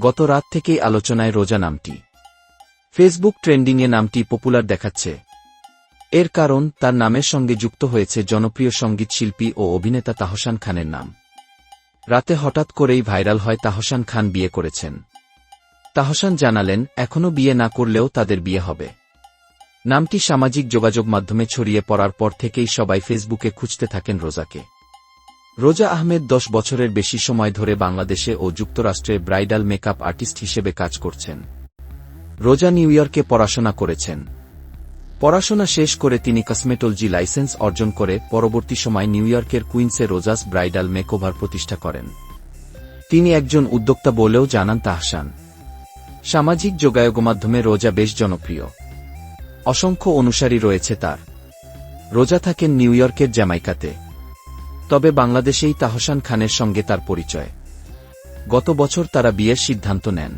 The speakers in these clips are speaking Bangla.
গত রাত থেকেই আলোচনায় রোজা নামটি। ফেসবুক ট্রেন্ডিংয়ে নামটি পপুলার দেখাচ্ছে। এর কারণ তার নামের সঙ্গে যুক্ত হয়েছে জনপ্রিয় সংগীত শিল্পী ও অভিনেতা তাহসান খানের নাম। রাতে হঠাৎ করেই ভাইরাল হয় তাহসান খান বিয়ে করেছেন। তাহসান জানালেন এখনও বিয়ে না করলেও তাদের বিয়ে হবে। নামটি সামাজিক যোগাযোগ মাধ্যমে ছড়িয়ে পড়ার পর থেকেই সবাই ফেসবুকে খুঁজতে থাকেন রোজাকে। রোজা আহমেদ দশ বছরের বেশি সময় ধরে বাংলাদেশে ও যুক্তরাষ্ট্রে ব্রাইডাল মেকআপ আর্টিস্ট হিসেবে কাজ করছেন। রোজা নিউ ইয়র্কে পড়াশোনা করেছেন। পড়াশোনা শেষ করে তিনি কসমেটোলজি লাইসেন্স অর্জন করে পরবর্তী সময় নিউ ইয়র্কের কুইন্সে রোজাস ব্রাইডাল মেকওভার প্রতিষ্ঠা করেন। তিনি একজন উদ্যোক্তা বলেও জানান তাহসান। সামাজিক যোগাযোগ মাধ্যমে রোজা বেশ জনপ্রিয়। অসংখ্য অনুসারী রয়েছে তার। রোজা থাকেন নিউ ইয়র্কের জ্যামাইকাতে। তবে বাংলাদেশেই তাহসান খানের সঙ্গে তার পরিচয়। গত বছর তারা বিয়ের সিদ্ধান্ত নেন।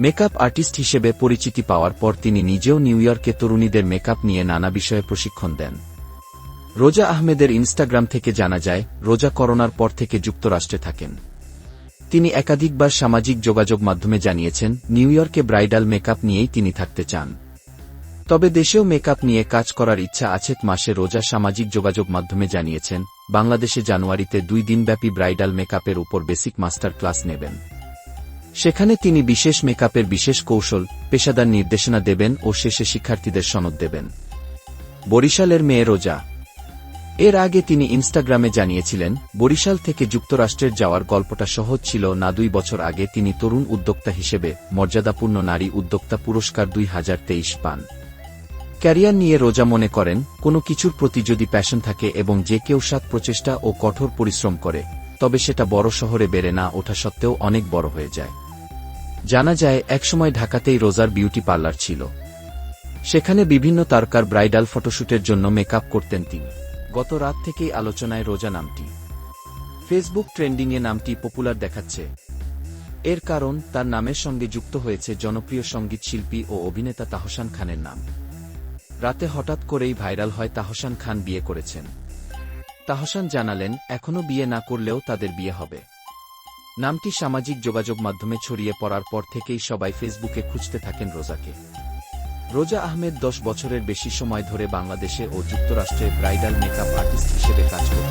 মেকআপ আর্টিস্ট হিসেবে পরিচিতি পাওয়ার পর তিনি নিজেও নিউ ইয়র্কে তরুণীদের মেকআপ নিয়ে নানা বিষয়ে প্রশিক্ষণ দেন। রোজা আহমেদের ইনস্টাগ্রাম থেকে জানা যায়, রোজা করোনার পর থেকে যুক্তরাষ্ট্রে থাকেন। তিনি একাধিকবার সামাজিক যোগাযোগ মাধ্যমে জানিয়েছেন, নিউ ইয়র্কে ব্রাইডাল মেকআপ নিয়েই তিনি থাকতে চান। তবে দেশেও মেকআপ নিয়ে কাজ করার ইচ্ছা আছে মাসে রোজা সামাজিক যোগাযোগ মাধ্যমে জানিয়েছেন, বাংলাদেশে জানুয়ারিতে দুই দিনব্যাপী ব্রাইডাল মেকআপের উপর বেসিক মাস্টার ক্লাস নেবেন। সেখানে তিনি বিশেষ মেকআপের বিশেষ কৌশল, পেশাদার নির্দেশনা দেবেন ও শেষে শিক্ষার্থীদের সনদ দেবেন। বরিশালের মেয়ে রোজা। এর আগে তিনি ইনস্টাগ্রামে জানিয়েছিলেন, বরিশাল থেকে যুক্তরাষ্ট্রের যাওয়ার গল্পটা সহজ ছিল না দুই বছর আগে তিনি তরুণ উদ্যোক্তা হিসেবে মর্যাদাপূর্ণ নারী উদ্যোক্তা পুরস্কার দুই হাজার তেইশ পান। ক্যারিয়ার নিয়ে রোজা মনে করেন, কোনো কিছুর প্রতি যদি প্যাশন থাকে এবং যে কেউ সাত প্রচেষ্টা ও কঠোর পরিশ্রম করে, তবে সেটা বড় শহরে বেড়ে না ওঠা সত্ত্বেও অনেক বড় হয়ে যায়। জানা যায়, একসময় ঢাকাতেই রোজার বিউটি পার্লার ছিল। সেখানে বিভিন্ন তারকার ব্রাইডাল ফটোশ্যুটের জন্য মেকআপ করতেন তিনি। গত রাত থেকেই আলোচনায় রোজা নামটি। ফেসবুক ট্রেন্ডিংয়ে নামটি পপুলার দেখাচ্ছে। এর কারণ, তার নামের সঙ্গে যুক্ত হয়েছে জনপ্রিয় সংগীত শিল্পী ও অভিনেতা তাহসান খানের নাম। রাতে হঠাৎ করেই ভাইরাল হয় তাহসান খান বিয়ে করেছেন। তাহসান জানালেন, এখনও বিয়ে না করলেও তাদের বিয়ে হবে। নামটি সামাজিক যোগাযোগ মাধ্যমে ছড়িয়ে পড়ার পর থেকেই সবাই ফেসবুকে খুঁজতে থাকেন রোজাকে। রোজা আহমেদ দশ বছরের বেশি সময় ধরে বাংলাদেশে ও যুক্তরাষ্ট্রে ব্রাইডাল মেকআপ আর্টিস্ট হিসেবে কাজ করছেন।